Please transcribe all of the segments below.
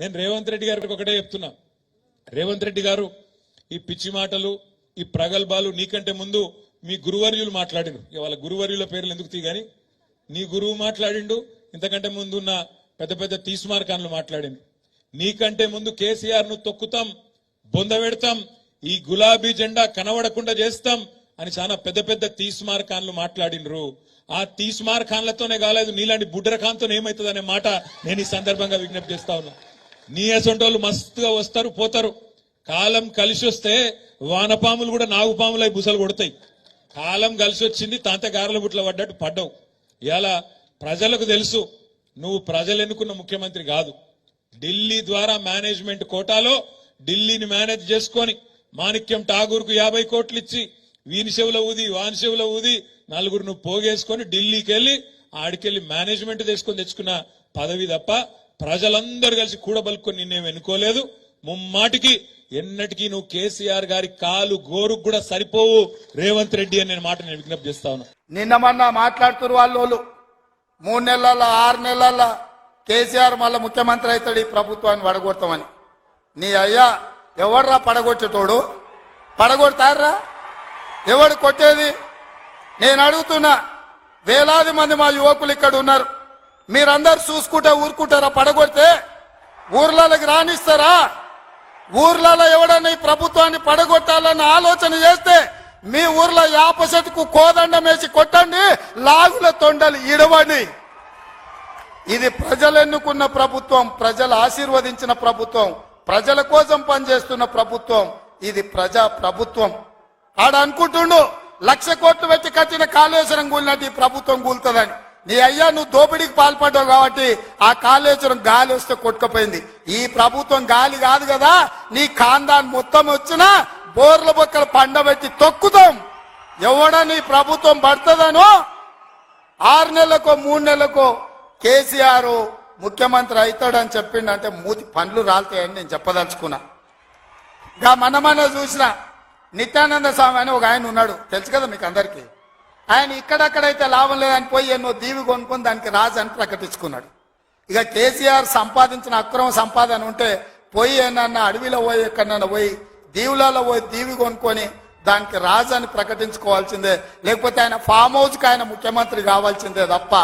నేను రేవంత్ రెడ్డి గారికి ఒకటే చెప్తున్నా. రేవంత్ రెడ్డి గారు ఈ పిచ్చి మాటలు ఈ ప్రగల్భాలు నీకంటే ముందు మీ గురువర్యులు మాట్లాడిండు ఇవాళ వాళ్ళ గురువర్యుల పేర్లు ఎందుకు తీగాని నీ గురువు మాట్లాడిండు ఇంతకంటే ముందు ఉన్న పెద్ద పెద్ద తీస్మార్కాన్లు మాట్లాడిండు. నీకంటే ముందు కేసీఆర్ను తొక్కుతాం బొంద పెడతాం ఈ గులాబీ జెండా కనబడకుండా చేస్తాం అని చాలా పెద్ద పెద్ద తీస్మార్కాన్లు మాట్లాడినరు ఆ తీస్మార్కాన్లతోనే కాలేదు నీలాంటి బుడ్డరకాంతో ఏమవుతుంది అనే మాట నేను ఈ సందర్భంగా విజ్ఞప్తి చేస్తా ఉన్నా. నీ అసొంటోళ్ళు మస్తుగా వస్తారు పోతారు. కాలం కలిసి వస్తే వానపాములు కూడా నాగుపాములై బుసలు కొడతాయి. కాలం కలిసి వచ్చింది తాంతగారల బుట్ల పడ్డట్టు పడ్డావు. ఇలా ప్రజలకు తెలుసు నువ్వు ప్రజలు ఎన్నుకున్న ముఖ్యమంత్రి కాదు. ఢిల్లీ ద్వారా మేనేజ్మెంట్ కోటాలో ఢిల్లీని మేనేజ్ చేసుకొని మాణిక్యం ఠాగూర్కు యాభై కోట్లు ఇచ్చి వీని చెవుల ఊది వాని చెవుల ఊది నలుగురు నువ్వు పోగేసుకొని ఢిల్లీకి వెళ్ళి ఆడికెళ్ళి మేనేజ్మెంట్ తీసుకొని తెచ్చుకున్న పదవి తప్ప ప్రజలందరూ కలిసి కూడబలుకొని నిన్నేం ఎన్నుకోలేదు. ముమ్మాటికి ఎన్నటికీ నువ్వు కేసీఆర్ గారి కాలు గోరుకు కూడా సరిపోవు. రేవంత్ రెడ్డి అని నేను మాట నేను విజ్ఞప్తి చేస్తా ఉన్నా. నిన్న మొన్న మాట్లాడుతున్నారు వాళ్ళు మూడు నెలల ఆరు నెలల కేసీఆర్ మళ్ళీ ముఖ్యమంత్రి అవుతాడు ఈ ప్రభుత్వాన్ని పడగొడతామని నీ అయ్యా ఎవడ్రా పడగొట్టేటోడు? పడగొడతారా ఎవడు కొట్టేది? నేను అడుగుతున్నా వేలాది మంది మా యువకులు ఇక్కడ ఉన్నారు. మీరందరు చూసుకుంటే ఊరుకుంటారా? పడగొడితే ఊర్లలోకి రాణిస్తారా ఊర్లలో ఎవడన్నా ఈ ప్రభుత్వాన్ని పడగొట్టాలన్న ఆలోచన చేస్తే మీ ఊర్లో యాప చెట్టుకు కోదండం వేసి కొట్టండి లాగుల తొండలు ఇడవండి. ఇది ప్రజలు ఎన్నుకున్న ప్రభుత్వం ప్రజలు ఆశీర్వదించిన ప్రభుత్వం ప్రజల కోసం పనిచేస్తున్న ప్రభుత్వం ఇది ప్రజా ప్రభుత్వం. ఆడ అనుకుంటుండు లక్ష కోట్లు పెట్టి కట్టిన కాళేశ్వరం కూలినట్టు ఈ ప్రభుత్వం కూలుతుందని. నీ అయ్యా నువ్వు దోపిడీకి పాల్పడ్డావు కాబట్టి ఆ కాళేశ్వరం గాలి వస్తే కొట్టుకుపోయింది. ఈ ప్రభుత్వం గాలి కాదు కదా నీ కాందాన్ని మొత్తం వచ్చినా బోర్ల బొక్కలు పండబెట్టి తొక్కుతాం. ఎవడ నీ ప్రభుత్వం పడుతుందనో ఆరు నెలలకో మూడు నెలలకో కేసీఆర్ ముఖ్యమంత్రి అవుతాడని చెప్పిండంటే మూతి పండ్లు రాలుతాయని నేను చెప్పదలుచుకున్నా. ఇంకా మనమన్న చూసిన నిత్యానంద స్వామి అని ఒక ఆయన ఉన్నాడు. తెలుసు కదా మీకు అందరికీ? ఆయన ఇక్కడక్కడైతే లాభం లేదని పోయి ఎన్నో దీవి కొనుక్కొని దానికి రాజు అని ప్రకటించుకున్నాడు. ఇక కేసీఆర్ సంపాదించిన అక్రమ సంపాదన ఉంటే పోయి ఏమన్నా అడవిలో పోయి ఎక్కడన్నా పోయి దీవులలో పోయి దీవి కొనుక్కొని దానికి రాజు అని ప్రకటించుకోవాల్సిందే. లేకపోతే ఆయన ఫామ్ హౌస్కి ఆయన ముఖ్యమంత్రి కావాల్సిందే తప్ప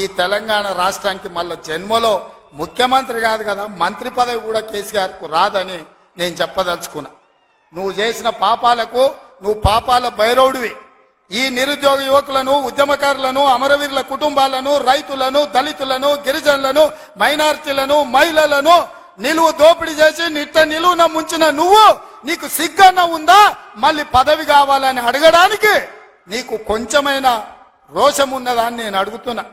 ఈ తెలంగాణ రాష్ట్రానికి మళ్ళీ జన్మలో ముఖ్యమంత్రి కాదు కదా మంత్రి పదవి కూడా కేసీఆర్కు రాదని నేను చెప్పదలుచుకున్నా. నువ్వు చేసిన పాపాలకు నువ్వు పాపాల భైరవుడివి. ఈ నిరుద్యోగ యువకులను ఉద్యమకారులను అమరవీరుల కుటుంబాలను రైతులను దళితులను గిరిజనులను మైనారిటీలను మహిళలను నిలువు దోపిడీ చేసి నిట్ట నిలువున ముంచిన నువ్వు నీకు సిగ్గన్న ఉందా? మళ్ళీ పదవి కావాలని అడగడానికి నీకు కొంచెమైన రోషం ఉన్నదా అని నేను అడుగుతున్నా.